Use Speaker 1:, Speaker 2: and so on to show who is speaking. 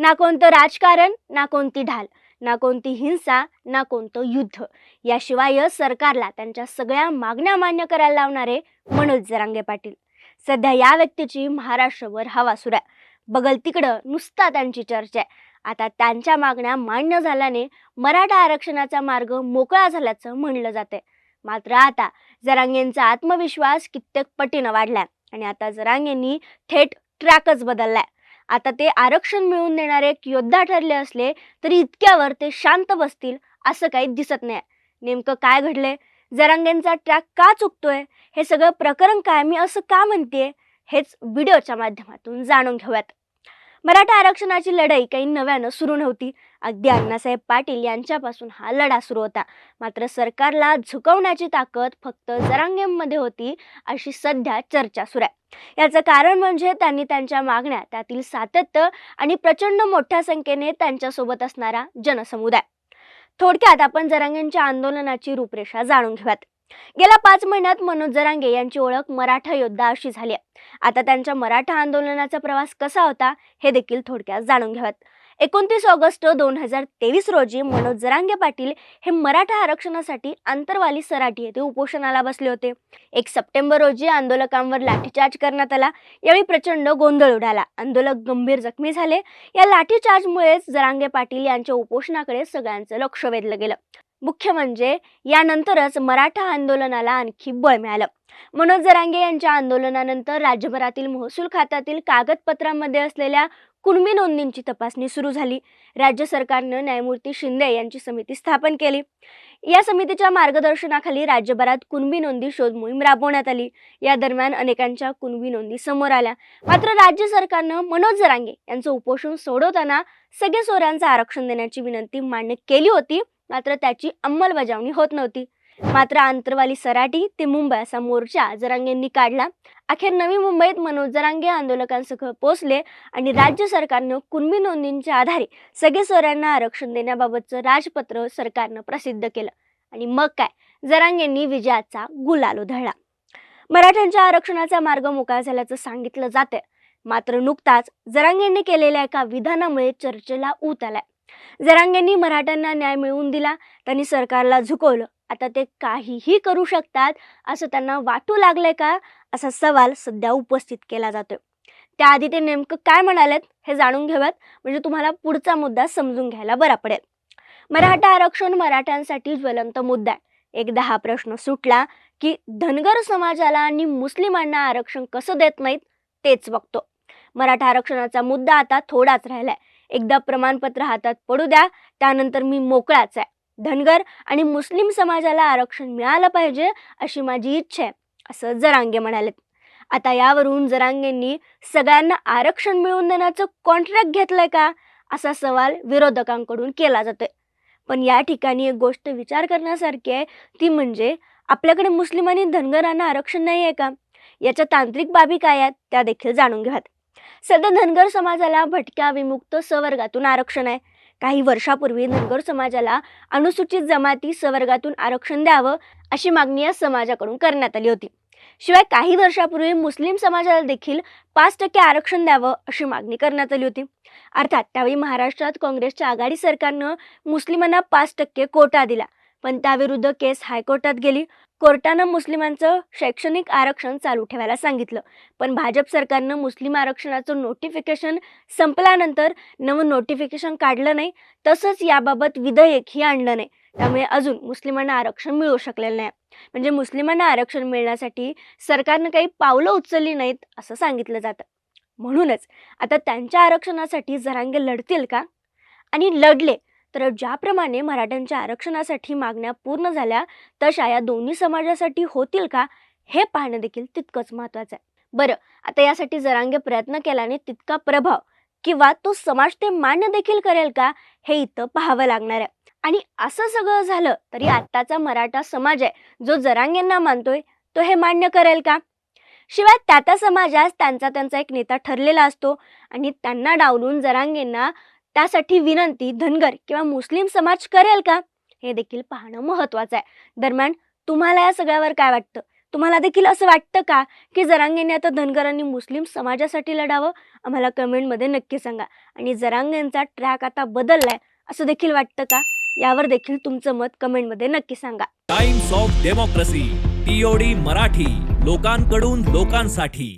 Speaker 1: ना कोणतं राजकारण ना कोणती ढाल ना कोणती हिंसा ना कोणतं युद्ध. याशिवाय सरकारला त्यांच्या सगळ्या मागण्या मान्य करायला लावणारे मनोज जरांगे पाटील. सध्या या व्यक्तीची महाराष्ट्रभर हवा सुरू आहे. बगल तिकडं नुसता त्यांची चर्चा आहे. आता त्यांच्या मागण्या मान्य झाल्याने मराठा आरक्षणाचा मार्ग मोकळा झाल्याचं म्हणलं जाते मात्र आता जरांगेंचा आत्मविश्वास कित्येक पटीनं वाढलाय आणि आता जरांगेंनी थेट ट्रॅकच बदललाय. आता ते आरक्षण मिळवून देणारे एक योद्धा ठरले असले तरी इतक्यावर ते शांत बसतील असं काही दिसत नाही. नेमकं काय घडलंय? जरांगेंचा ट्रॅक का चुकतोय? हे सगळं प्रकरण काय? मी असं का म्हणते हेच व्हिडिओच्या माध्यमातून जाणून घेऊयात. मराठा आरक्षणाची लढाई काही नव्यानं सुरू नव्हती. अगदी अण्णासाहेब पाटील यांच्यापासून हा लढा सुरू होता. मात्र सरकारला झुकवण्याची ताकद फक्त जरांगेमध्ये होती अशी सध्या चर्चा सुरू आहे. याचं कारण म्हणजे त्यांनी त्यांच्या मागण्या त्यातील सातत्य आणि प्रचंड मोठ्या संख्येने त्यांच्यासोबत असणारा जनसमुदाय. थोडक्यात आपण जरांगेंच्या आंदोलनाची रूपरेषा जाणून घेऊयात. गेल्या पाच महिन्यात मनोज जरांगे यांची ओळख मराठा योद्धा अशी झाली आहे. आता त्यांच्या मराठा आंदोलनाचा प्रवास कसा होता हे देखील थोडक्यात जाणून घ्याव्यात. एकोणतीस ऑगस्ट दोन हजार तेवीस रोजी मनोज जरांगे पाटील हे मराठा आरक्षणासाठी आंतरवाली सराठी येथे उपोषणाला बसले होते. एक सप्टेंबर रोजी आंदोलकांवर लाठीचार्ज करण्यात आला. यावेळी प्रचंड गोंधळ उडाला. आंदोलक गंभीर जखमी झाले. या लाठीचार्जमुळेच जरांगे पाटील यांच्या उपोषणाकडे सगळ्यांचं लक्ष वेधलं गेलं. मुख्य म्हणजे यानंतरच मराठा आंदोलनाला आणखी बळ मिळालं. मनोज जरांगे यांच्या आंदोलनानंतर राज्यभरातील महसूल खात्यातील कागदपत्रांमध्ये असलेल्या कुणबी नोंदींची तपासणी सुरू झाली. राज्य सरकारनं न्यायमूर्ती शिंदे यांची समिती स्थापन केली. या समितीच्या मार्गदर्शनाखाली राज्यभरात कुणबी नोंदी शोध मोहीम राबवण्यात आली. या दरम्यान अनेकांच्या कुणबी नोंदी समोर आल्या. मात्र राज्य सरकारनं मनोज जरांगे यांचं उपोषण सोडवताना सगळ्या सोऱ्यांचं आरक्षण देण्याची विनंती मान्य केली होती. मात्र त्याची अंमलबजावणी होत नव्हती. मात्र आंतरवाली सराटी ते मुंबई असा मोर्चा जरांगेंनी काढला. अखेर नवी मुंबईत मनोज जरांगे आंदोलकांसह पोहोचले आणि राज्य सरकारनं कुणबी नोंदींच्या आधारे सगळे सोऱ्यांना आरक्षण देण्याबाबतचं राजपत्र सरकारनं प्रसिद्ध केलं. आणि मग काय? जरांगेंनी विजयाचा गुलाल उधळला. मराठ्यांच्या आरक्षणाचा मार्ग मोकळा झाल्याचं सांगितलं जातंय. मात्र नुकताच जरांगेंनी केलेल्या एका विधानामुळे चर्चेला ऊत आलाय. जरांगेंनी मराठ्यांना न्याय मिळवून दिला. त्यांनी सरकारला झुकवलं. आता ते काहीही करू शकतात असं त्यांना वाटू लागलंय का? असा सवाल सध्या उपस्थित केला जातोय. त्याआधी ते नेमकं काय म्हणालेत हे जाणून घेऊयात. म्हणजे तुम्हाला पुढचा मुद्दा समजून घ्यायला बरा पडेल. मराठा आरक्षण मराठ्यांसाठी ज्वलंत मुद्दा आहे. एकदा हा प्रश्न सुटला की धनगर समाजाला आणि मुस्लिमांना आरक्षण कसं देत नाहीत तेच बघतो. मराठा आरक्षणाचा मुद्दा आता थोडाच राहिलाय. एकदा प्रमाणपत्र हातात पडू द्या त्यानंतर मी मोकळाच आहे. धनगर आणि मुस्लिम समाजाला आरक्षण मिळालं पाहिजे अशी माझी इच्छा आहे असं जरांगे म्हणाले आता यावरून जरांगेंनी सगळ्यांना आरक्षण मिळवून देण्याचं कॉन्ट्रॅक्ट घेतलंय का? असा सवाल विरोधकांकडून केला जातोय. पण या ठिकाणी एक गोष्ट विचार करण्यासारखी आहे ती म्हणजे आपल्याकडे मुस्लिम आणि धनगरांना आरक्षण नाही आहे का? याच्या तांत्रिक बाबी काय आहेत त्या देखील जाणून घ्यात. सध्या धनगर समाजाला भटक्या विमुक्त सवर्गातून आरक्षण आहे. काही वर्षापूर्वी धनगर समाजाला अनुसूचित जमाती सवर्गातून आरक्षण द्यावं अशी मागणी या समाजाकडून करण्यात आली होती. शिवाय काही वर्षापूर्वी मुस्लिम समाजाला देखील पाच टक्के आरक्षण द्यावं अशी मागणी करण्यात आली होती. अर्थात त्यावेळी महाराष्ट्रात काँग्रेसच्या आघाडी सरकारनं मुस्लिमांना पाच टक्के कोटा दिला पण त्याविरुद्ध केस हायकोर्टात गेली. कोर्टानं मुस्लिमांचं शैक्षणिक आरक्षण चालू ठेवायला सांगितलं. पण भाजप सरकारनं मुस्लिम आरक्षणाचं नोटिफिकेशन संपल्यानंतर नवं नोटिफिकेशन काढलं नाही तसंच याबाबत विधेयकही आणलं नाही. त्यामुळे अजून मुस्लिमांना आरक्षण मिळू शकलेलं नाही. म्हणजे मुस्लिमांना आरक्षण मिळण्यासाठी सरकारनं काही पावलं उचलली नाहीत असं सांगितलं जातं. म्हणूनच आता त्यांच्या आरक्षणासाठी जरांगे लढतील का? आणि लढले तर ज्याप्रमाणे मराठ्यांच्या आरक्षणासाठी मागण्या पूर्ण झाल्या तशा या दोन्ही समाजासाठी होतील का हे पाहणं देखील तितकंच महत्वाचं आहे. बरं आता यासाठी जरांगे प्रयत्न केल्याने तितका प्रभाव किंवा तो समाज ते मान्य देखील करेल का हे इथं पाहावं लागणार आहे. आणि असं सगळं झालं तरी आत्ताचा मराठा समाज आहे जो जरांगेंना मानतोय तो हे मान्य करेल का? शिवाय त्या त्या समाजास त्यांचा त्यांचा एक नेता ठरलेला असतो आणि त्यांना डावलून जरांगेंना त्यासाठी विनंती धनगर किंवा मुस्लिम समाज करेल का? हे देखील पाहणं महत्वाचं आहे. दरम्यान तुम्हाला या सगळ्यावर काय वाटतं? तुम्हाला देखील असं वाटतं का की जरांगेने आता धनगरांनी मुस्लिम समाजासाठी लढावं? आम्हाला कमेंटमध्ये नक्की सांगा. आणि जरांगेंचा ट्रॅक आता बदललाय असं देखील वाटतं का? यावर देखील तुमचं मत कमेंटमध्ये नक्की सांगा.
Speaker 2: Times of Democracy TOD Marathi लोकांकडून लोकांसाठी.